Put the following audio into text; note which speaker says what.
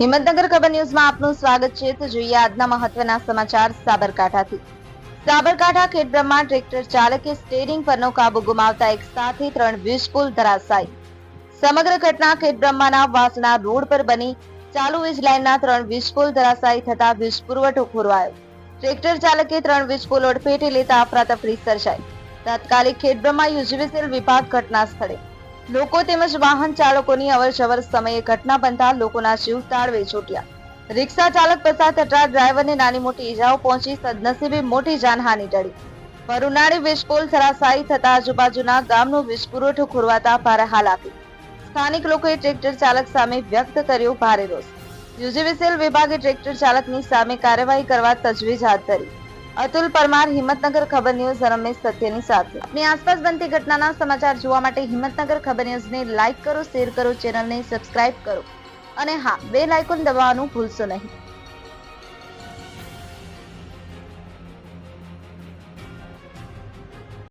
Speaker 1: હિંમતનગર ખબર ન્યૂઝમાં આપનું સ્વાગત છે. તો જોઈએ આજના મહત્વના સમાચાર સાબરકાંઠાથી. સાબરકાંઠા ખેડબ્રહ્મા ટ્રેક્ટર ચાલકે સ્ટેરિંગ પરનો કાબુ ગુમાવતા એક સાથે ત્રણ વીજપુલ ધરાશાય. સમગ્ર ઘટના ખેડબ્રહ્માના વાસણા રોડ પર બની. ચાલુ વીજ લાઇનના ત્રણ વીજપુલ ધરાશાયી થતા વીજ પુરવઠો ખોરવાયો ટ્રેક્ટર ચાલકે ત્રણ વીજપુલ ઓડફેટે લેતા અફરાતફરી સર્જાઈ. તાત્કાલિક ખેડબ્રહ્મા યુજીવીસીએલ વિભાગ ઘટના સ્થળે લોકો તેમજ વાહન ચાલકોની અવરજવર સમયે ઘટના બનતા લોકોના જીવ તાળવે છૂટ્યા. રિક્ષા ચાલક પસાર થતા ડ્રાઈવરને નાની મોટી ઈજાઓ પહોંચી સદનસીબે મોટી જાનહાનિ ટળી. ભરૂનાળી વીજપોલ ધરાશાયી થતા આજુબાજુના ગામનો વીજ ખોરવાતા ભારે હાલ આપી. સ્થાનિક લોકોએ ટ્રેક્ટર ચાલક સામે વ્યક્ત કર્યો ભારે રોષ. યુજીવીસીએલ વિભાગે ટ્રેક્ટર ચાલકની સામે કાર્યવાહી કરવા તજવીજ હાથ ધરી. અતુલ પરમાર, હિંમતનગર ખબર ન્યૂઝ, રમેશ સત્યની સાથે. આપની આસપાસ બનતી ઘટનાના સમાચાર જોવા માટે હિંમતનગર ખબર ન્યૂઝને લાઈક કરો, શેર કરો, ચેનલને સબસ્ક્રાઇબ કરો. અને હા, બે લાઇકોન દબાવવાનું ભૂલશો નહીં.